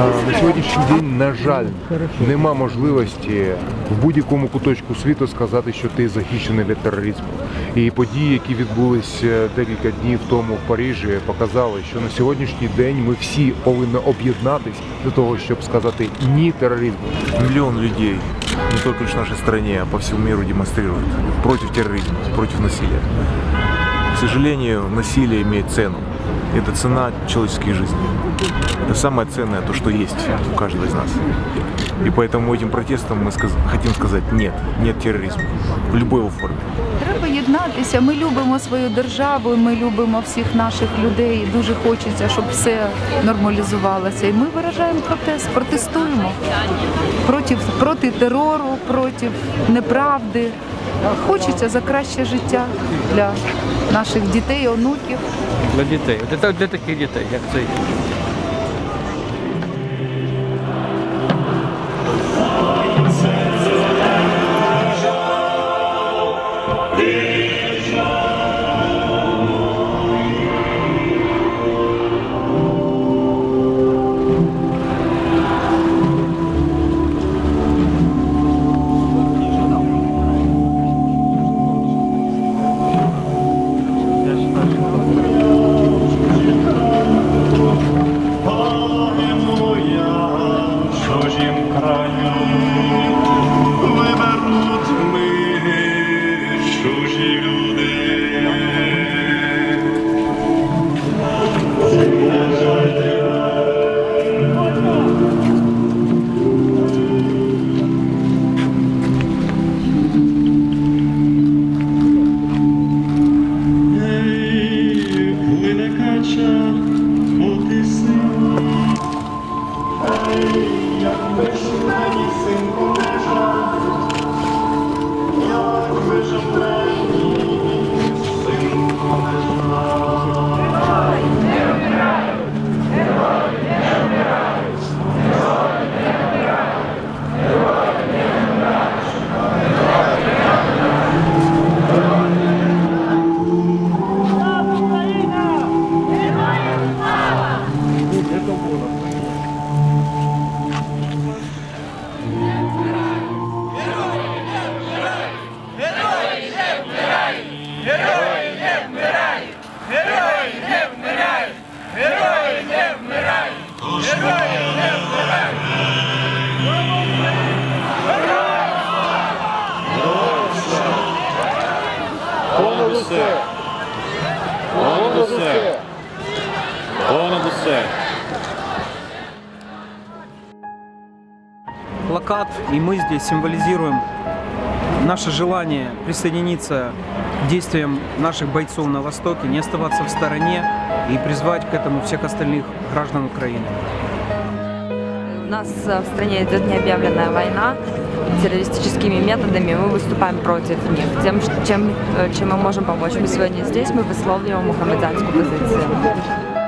На сьогоднішній день, на жаль, нема можливості в будь-якому куточку світу сказати, що ти захищений від тероризму. І події, які відбулися декілька днів тому в Парижі, показали, що на сьогоднішній день ми всі повинні об'єднатись для того, щоб сказати ні тероризму. Миллион людей, не только лишь в нашей стране, а по всему миру демонстрируют против терроризма, против насилия. К сожалению, насилие имеет цену. Это цена человеческой жизни. Это самое ценное, то, что есть у каждого из нас. И поэтому этим протестом мы сказ- хотим сказать нет, нет терроризму в любой его форме. Треба єднатися. Ми любимо свою державу, ми любимо всіх наших людей. і Дуже хочеться, щоб все нормалізувалося. І ми виражаємо протест, протестуємо проти, проти терору, проти неправди. Хочеться за краще життя для наших дітей, онуків. для дітей. Для, та- для таких дітей, як цей. Усе. Понад усе. Плакат, и мы здесь символизируем наше желание присоединиться к действиям наших бойцов на Востоке, не оставаться в стороне и призвать к этому всех остальных граждан Украины. Нас э, в стране идет необъявленная война террористическими методами. Мы выступаем против них. Тем, чем, э, чем мы можем помочь. Мы сегодня здесь, мы высlovливаем мухаммеданскую позицию.